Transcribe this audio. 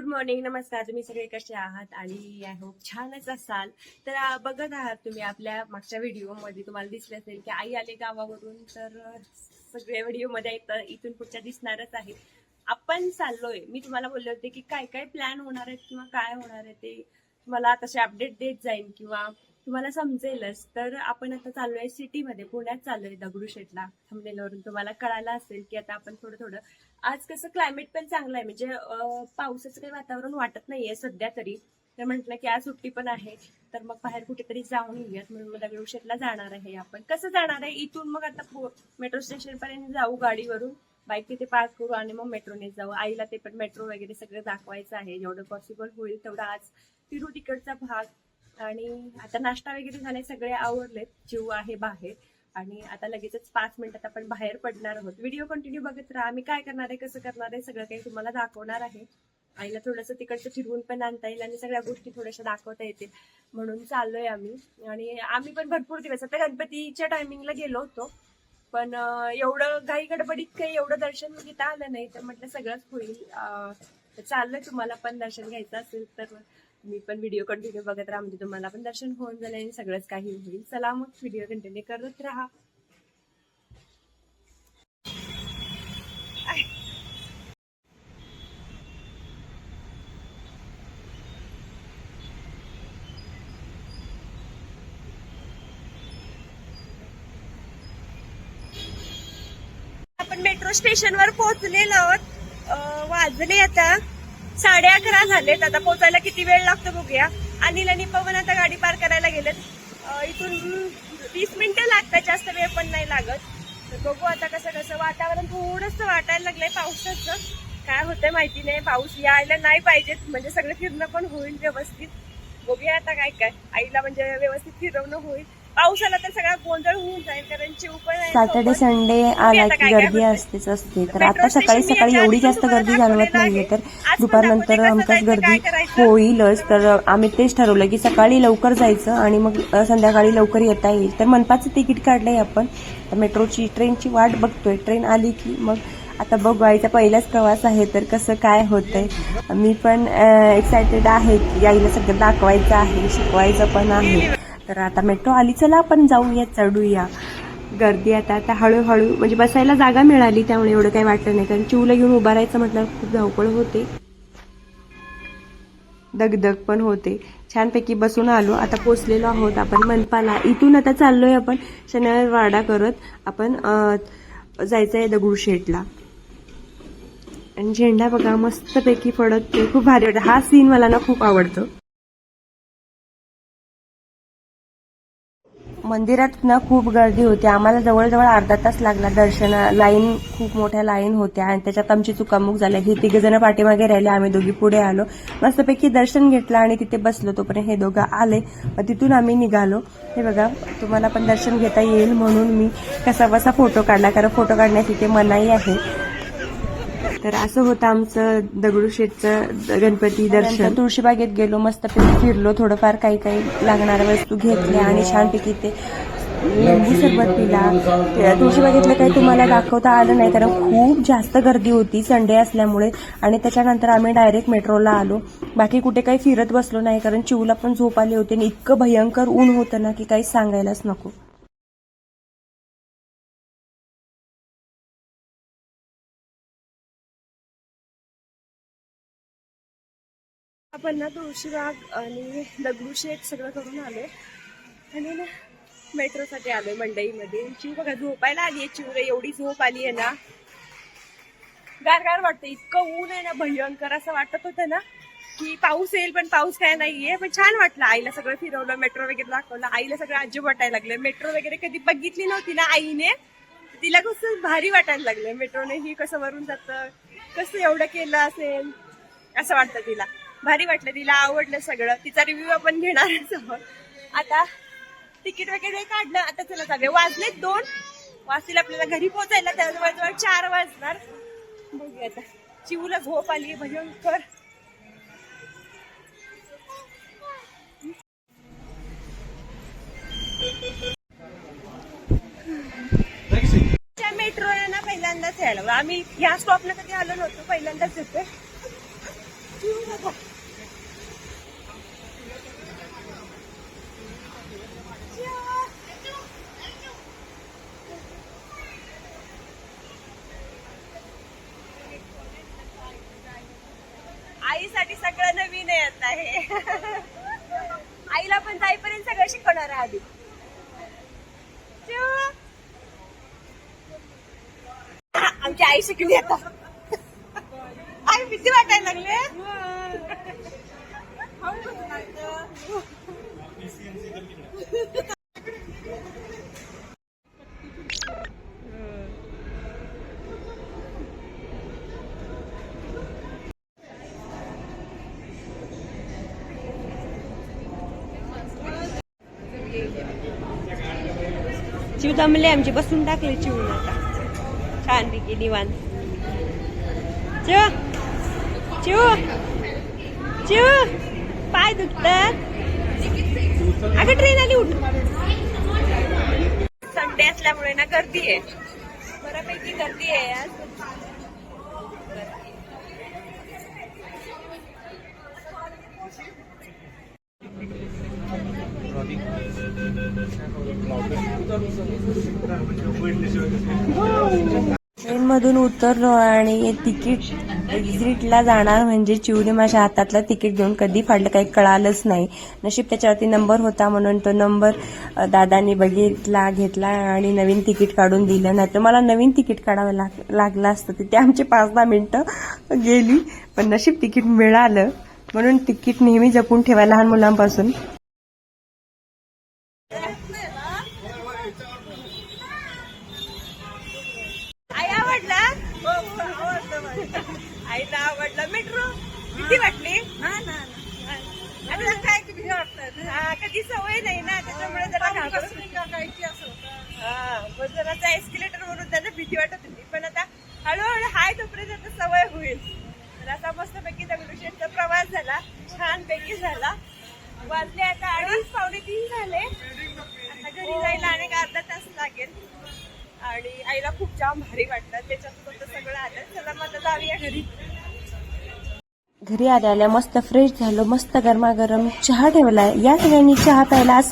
Good morning नमस्कार. तुम्ही सगळे कसे आहात? आणि आय होप छानच असाल. तर बघत आहात तुम्ही आपल्या मागच्या व्हिडिओमध्ये. तुम्हाला दिसले असेल की आई आले गावावरून तर सगळ्या व्हिडिओमध्ये इथं- इथून पुढच्या दिसणारच आहे आपण चाललोय. मी तुम्हाला बोलले होते की काय काय प्लॅन होणार आहेत किंवा काय होणार आहे ते तुम्हाला तसे अपडेट देत जाईन किंवा तुम्हाला समजेलच. तर आपण आता चाललोय सिटीमध्ये. पुण्यात चाललोय दगडूशेठला. थांबलेल्यावरून तुम्हाला कळालं असेल की आता आपण थोडं थोडं आज कसं क्लायमेट पण चांगलं आहे. म्हणजे पावसाचं काही वातावरण वाटत नाहीये सध्या तरी. तर म्हटलं की आज सुट्टी पण आहे. तर मग बाहेर कुठेतरी जाऊन येऊयात म्हणून मग दगडूशेठला जाणार आहे आपण. कसं जाणार आहे? इथून मग आता मेट्रो स्टेशन पर्यंत जाऊ गाडीवरून. बाईक तिथे पार्क करू आणि मग मेट्रोने जाऊ. आईला ते पण मेट्रो वगैरे सगळं दाखवायचं आहे. जेवढं पॉसिबल होईल तेवढं आज तिरू तिकडचा भाग. आणि आता नाश्ता वगैरे झाले सगळे आवडलेत जीव आहे बाहेर. आणि आता लगेचच पाच मिनिटात आपण बाहेर पडणार आहोत. व्हिडिओ कंटिन्यू बघत राहा. आम्ही काय करणार आहे कसं करणार आहे सगळं काही तुम्हाला दाखवणार आहे. आईला थोडंसं तिकडचं फिरवून पण आणता येईल आणि सगळ्या गोष्टी थोड्याशा दाखवता येतील. म्हणून चाललोय आम्ही. आणि आम्ही पण भरपूर दिवस आता गणपतीच्या टायमिंगला गेलो होतो. पण एवढं घाई गडबडीत काही एवढं दर्शन घेता आलं नाही. तर म्हटलं सगळंच होईल. चाललंय तुम्हाला पण दर्शन घ्यायचं असेल तर मी पण व्हिडिओ कंटिन्यू बघत राहा म्हणजे तुम्हाला पण दर्शन होऊन जाईल आणि सगळंच काही होईल. चला मग व्हिडिओ कंटिन्यू करत राहा. आपण मेट्रो स्टेशनवर पोहोचलेलो आहोत. अं, वाजले आता साडे अकरा झालेत. आता पोचायला किती वेळ लागतो बघूया. अनिल आणि पवन आता गाडी पार करायला गेलेत. इथून वीस मिनिटं लागतात जास्त वेळ पण नाही लागत. तर बघू आता कसं कसं वातावरण थोडंसं वाटायला लागलंय पावसाचं. काय होतंय माहिती नाही. पाऊस यायला नाही पाहिजेत. म्हणजे सगळं फिरणं पण होईल व्यवस्थित. बघूया आता काय काय. आईला म्हणजे व्यवस्थित फिरवणं होईल. पाऊस आला तर सगळा गोंधळ होऊन जाईल कारण चिव पण सॅटर्डे. संडे आला की गर्दी असतेच असते. तर आता सकाळी सकाळी एवढी जास्त गर्दी जाणवत नाहीये तर दुपारनंतर हमखास गर्दी होईलच तर आम्ही तेच ठरवलं की सकाळी लवकर जायचं आणि मग संध्याकाळी लवकर येता येईल. तर मनपाचं तिकीट काढलंय आपण. मेट्रोची ट्रेनची वाट बघतोय. ट्रेन आली की मग आता बघू. आईचा पहिलाच प्रवास आहे तर कसं काय होतंय. मी पण एक्सायटेड आहे की आईला सगळं दाखवायचं आहे शिकवायचं पण आहे. तर आता मेट्रो आली चला आपण जाऊया चढूया. गर्दी आता आता हळूहळू म्हणजे बसायला जागा मिळाली त्यामुळे एवढं काही वाटलं नाही. कारण चिवला घेऊन उभा राहायचं म्हटलं खूप धावपळ होते. दगदग पण होते. छानपैकी बसून आलो. आता पोचलेलो आहोत आपण मनपाला. इथून आता चाललोय आपण शनिवार वाडा करत. आपण जायचं आहे दगडूशेठला. आणि झेंडा बघा मस्तपैकी पडत ते खूप भारी वाटतं. हा सीन मला ना खूप आवडतो. मंदिरात ना खूप गर्दी होती. आम्हाला जवळजवळ अर्धा तास लागला दर्शन लाईन खूप मोठ्या लाईन होत्या आणि त्याच्यात आमची चुकामुक झाल्या. हे तिघ जण पाठीमागे राहिले आम्ही दोघी पुढे आलो. मस्तपैकी दर्शन घेतलं आणि तिथे बसलो. तोपर्यंत हे दोघं आले. मग तिथून आम्ही निघालो. हे बघा तुम्हाला पण दर्शन घेता येईल म्हणून मी कसा बसा फोटो काढला. कारण फोटो काढण्यास तिथे मनाई आहे. तर असं होतं आमचं दगडूशेठचं गणपती दर्शन. तुळशीबागेत गेलो मस्तपैकी फिरलो थोडंफार काही काही लागणाऱ्या वस्तू घेतल्या आणि छानपैकी ते लिंबू सरबत पिला. तुळशीबागेतलं काही तुम्हाला दाखवता आलं नाही कारण खूप जास्त गर्दी होती संडे असल्यामुळे आणि त्याच्यानंतर आम्ही डायरेक्ट मेट्रोला आलो. बाकी कुठे काही फिरत बसलो नाही कारण चिवला पण झोप आली होती आणि इतकं भयंकर ऊन होतं ना की काही सांगायलाच नको. आपण ना तुळशीबाग आणि दगडूशेठ सगळं करून आलोय. आणि ना मेट्रोसाठी आलोय मंडईमध्ये. चिव बघा झोपायला आली आहे चिवरे एवढी झोप आली आहे ना. गार गार वाटतं इतकं ऊन आहे ना भयंकर असं वाटत होतं ना की पाऊस येईल पण पाऊस काय नाहीये. पण छान वाटलं. आईला सगळं फिरवलं मेट्रो वगैरे दाखवलं. आईला सगळं अजिब वाटायला लागलं. मेट्रो वगैरे कधी बघितली नव्हती ना आईने. तिला कसं भारी वाटायला लागलं. मेट्रोने ही कसं वरून जातं कसं एवढं केलं असेल असं वाटतं तिला. भारी वाटलं तिला आवडलं सगळं. तिचा रिव्ह्यू आपण घेणार आता तिकीट वगैरे काढलं आता चला जाऊया. वाजले दोन. वाजतील आपल्याला घरी पोहोचायला त्या जवळजवळ चार वाजणार. बघूया आता. चिवला झोप आली भयंकर. मेट्रो आहे ना पहिल्यांदाच यायला. आम्ही ह्या स्टॉपला कधी आलो नव्हतो पहिल्यांदाच येतोय. आईसाठी सगळं नवीन आहे आता हे. आईला पण जाईपर्यंत सगळं शिकवणार आधी. आमची आई शिकली आता. भीती वाटायला लागले चिव दमले आमची बसून टाकले चिवून आता छान पैकी निवांत चिव चिव चिव पाय दुखतात अगं ट्रेन आली उठ संडे असल्यामुळे ना गर्दी आहे. बऱ्यापैकी गर्दी आहे आज ट्रेन मधून उतरलो आणि तिकीट एक्झिटला जाणार म्हणजे चिवडी माझ्या हातातलं तिकीट घेऊन कधी फाडलं काही कळालंच नाही. नशीब त्याच्यावरती नंबर होता म्हणून तो नंबर दादानी बघितला घेतला आणि नवीन तिकीट काढून दिलं. नाही तर मला नवीन तिकीट काढावं लाग लागलं असतं. तिथे आमची पाच दहा मिनटं गेली पण नशीब तिकीट मिळालं. म्हणून तिकीट नेहमी जपून ठेवा लहान मुलांपासून आई आवडला आईला आवडला मेट्रो किती वाटली आता काय किती वाटत हा कधी सवय नाही ना त्याच्यामुळे जरा घाबरत हा मग जरा एस्केलेटर वरून त्यांना भीती वाटत होती. पण आता हळूहळू हाय तोपर्यंत आता सवय होईल. तर आता मस्तपैकी दगडूशेठचा प्रवास झाला. छान पैकी झाला. वाजले आता अडीच पावणे तीन झाले. आता घरी जायला आणि एक अर्धा तास लागेल. आणि आईला खूप जाम भारी वाटलं. त्याच्यात सगळं आलं. चला मग आता जाऊया घरी. घरी आल्या आल्या मस्त फ्रेश झालो मस्त गरमागरम चहा ठेवलाय. या सगळ्यांनी चहा प्यायला असं